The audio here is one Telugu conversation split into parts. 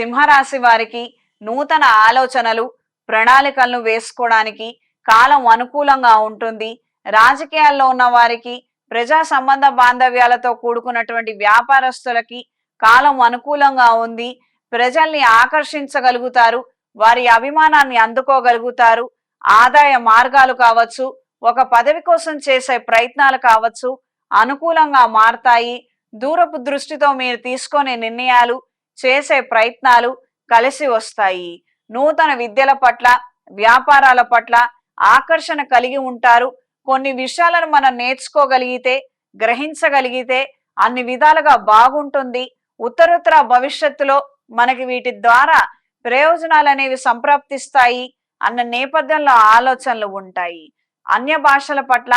సింహరాశి వారికి నూతన ఆలోచనలు ప్రణాళికలను వేసుకోవడానికి కాలం అనుకూలంగా ఉంటుంది. రాజకీయాల్లో ఉన్న వారికి ప్రజా సంబంధ బాంధవ్యాలతో కూడుకున్నటువంటి వ్యాపారస్తులకి కాలం అనుకూలంగా ఉంది. ప్రజల్ని ఆకర్షించగలుగుతారు వారి అభిమానాన్ని అందుకోగలుగుతారు. ఆదాయ మార్గాలు కావచ్చు ఒక పదవి కోసం చేసే ప్రయత్నాలు కావచ్చు అనుకూలంగా మారతాయి. దూరపు దృష్టితో మీరు తీసుకునే నిర్ణయాలు చేసే ప్రయత్నాలు కలిసి వస్తాయి. నూతన విద్యల పట్ల వ్యాపారాల పట్ల ఆకర్షణ కలిగి ఉంటారు. కొన్ని విషయాలను మనం నేర్చుకోగలిగితే గ్రహించగలిగితే అన్ని విధాలుగా బాగుంటుంది. ఉత్తరోత్తర భవిష్యత్తులో మనకి వీటి ద్వారా ప్రయోజనాలు అనేవి సంప్రాప్తిస్తాయి అన్న నేపథ్యంలో ఆలోచనలు ఉంటాయి. అన్య భాషల పట్ల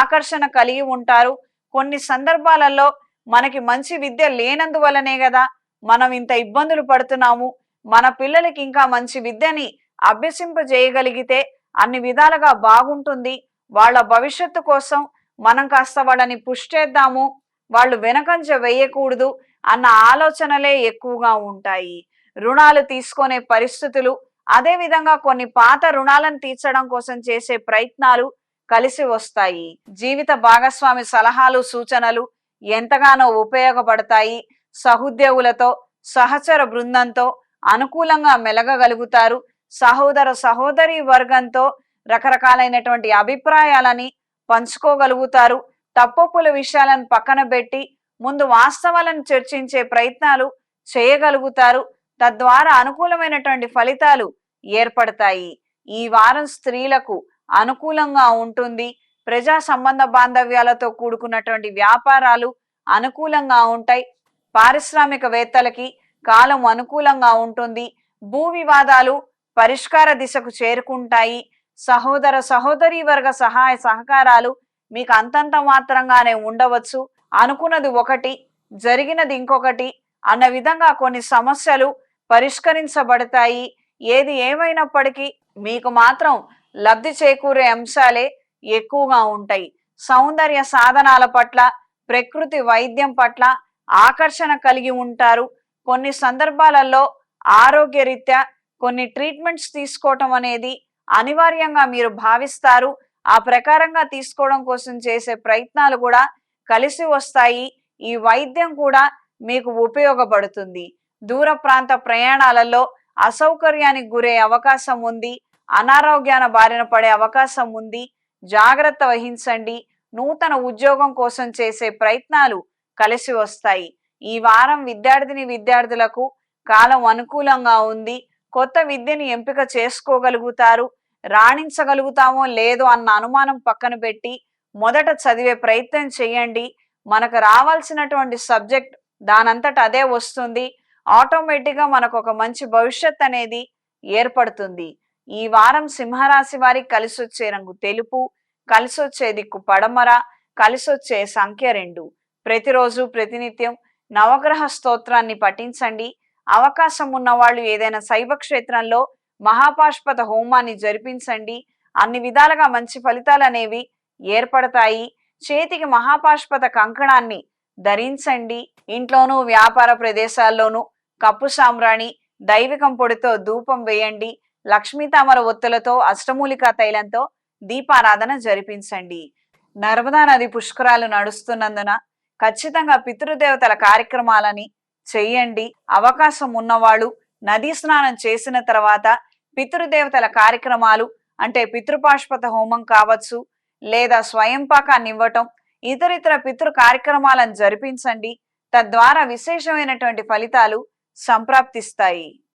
ఆకర్షణ కలిగి ఉంటారు. కొన్ని సందర్భాలలో మనకి మంచి విద్య లేనందువలనే కదా మనం ఇంత ఇబ్బందులు పడుతున్నాము మన పిల్లలకి ఇంకా మంచి విద్యని అభ్యసింపజేయగలిగితే అన్ని విధాలుగా బాగుంటుంది. వాళ్ళ భవిష్యత్తు కోసం మనం కాస్త వాళ్ళని పుష్ చేద్దాము వాళ్ళు వెనకంజ వేయకూడదు అన్న ఆలోచనలే ఎక్కువగా ఉంటాయి. రుణాలు తీసుకునే పరిస్థితులు అదే విధంగా కొన్ని పాత రుణాలను తీర్చడం కోసం చేసే ప్రయత్నాలు కలిసి వస్తాయి. జీవిత భాగస్వామి సలహాలు సూచనలు ఎంతగానో ఉపయోగపడతాయి. సహోద్యోగులతో సహచర బృందంతో అనుకూలంగా మెలగగలుగుతారు. సహోదర సహోదరి వర్గంతో రకరకాలైనటువంటి అభిప్రాయాలని పంచుకోగలుగుతారు. తప్పొప్పుల విషయాలను పక్కన పెట్టి ముందు వాస్తవాలను చర్చించే ప్రయత్నాలు చేయగలుగుతారు. తద్వారా అనుకూలమైనటువంటి ఫలితాలు ఏర్పడతాయి. ఈ వారం స్త్రీలకు అనుకూలంగా ఉంటుంది. ప్రజా సంబంధ బాంధవ్యాలతో కూడుకున్నటువంటి వ్యాపారాలు అనుకూలంగా ఉంటాయి. పారిశ్రామికవేత్తలకి కాలం అనుకూలంగా ఉంటుంది. భూ వివాదాలు పరిష్కార దిశకు చేరుకుంటాయి. సహోదర సహోదరి వర్గ సహాయ సహకారాలు మీకు అంతంత మాత్రంగానే ఉండవచ్చు. అనుకున్నది ఒకటి జరిగినది ఇంకొకటి అన్న విధంగా కొన్ని సమస్యలు పరిష్కరించబడతాయి. ఏది ఏమైనప్పటికీ మీకు మాత్రం లబ్ధి చేకూరే అంశాలే ఎక్కువగా ఉంటాయి. సౌందర్య సాధనాల పట్ల ప్రకృతి వైద్యం పట్ల ఆకర్షణ కలిగి ఉంటారు. కొన్ని సందర్భాలలో ఆరోగ్యరీత్యా కొన్ని ట్రీట్మెంట్స్ తీసుకోవటం అనేది అనివార్యంగా మీరు భావిస్తారు. ఆ ప్రకారంగా తీసుకోవడం కోసం చేసే ప్రయత్నాలు కూడా కలిసి వస్తాయి. ఈ వైద్యం కూడా మీకు ఉపయోగపడుతుంది. దూర ప్రాంత ప్రయాణాలలో అసౌకర్యానికి గురే అవకాశం ఉంది. అనారోగ్యాన బారిన పడే అవకాశం ఉంది. జాగ్రత్త వహించండి. నూతన ఉద్యోగం కోసం చేసే ప్రయత్నాలు కలిసి వస్తాయి. ఈ వారం విద్యార్థిని విద్యార్థులకు కాలం అనుకూలంగా ఉంది. కొత్త విద్యని ఎంపిక చేసుకోగలుగుతారు. రాణించగలుగుతామో లేదో అన్న అనుమానం పక్కన పెట్టి మొదట చదివే ప్రయత్నం చేయండి. మనకు రావాల్సినటువంటి సబ్జెక్ట్ దానంతట అదే వస్తుంది. ఆటోమేటిక్గా మనకు ఒక మంచి భవిష్యత్ అనేది ఏర్పడుతుంది. ఈ వారం సింహరాశి వారికి కలిసి వచ్చే రంగు తెలుపు కలిసొచ్చే దిక్కు పడమర కలిసి వచ్చే సంఖ్య రెండు. ప్రతిరోజు ప్రతినిత్యం నవగ్రహ స్తోత్రాన్ని పఠించండి. అవకాశం ఉన్నవాళ్ళు ఏదైనా శైవ క్షేత్రంలో మహాపాష్పత హోమాన్ని జరిపించండి. అన్ని విధాలుగా మంచి ఫలితాలు అనేవి ఏర్పడతాయి. చేతికి మహాపాష్పత కంకణాన్ని ధరించండి. ఇంట్లోనూ వ్యాపార ప్రదేశాల్లోనూ కప్పు సామ్రాణి దైవికం పొడితో ధూపం వేయండి. లక్ష్మీ తామర ఒత్తులతో అష్టమూలికా తైలంతో దీపారాధన జరిపించండి. నర్మదా నది పుష్కరాలు నడుస్తున్నందున ఖచ్చితంగా పితృదేవతల కార్యక్రమాలని చెయ్యండి అవకాశం ఉన్నవాళ్ళు నదీ స్నానం చేసిన తర్వాత పితృదేవతల కార్యక్రమాలు అంటే పితృపాష్పత హోమం కావచ్చు లేదా స్వయంపాకాన్ని ఇవ్వటం ఇతరితర పితృ కార్యక్రమాలను జరిపించండి. తద్వారా విశేషమైనటువంటి ఫలితాలు సంప్రాప్తిస్తాయి.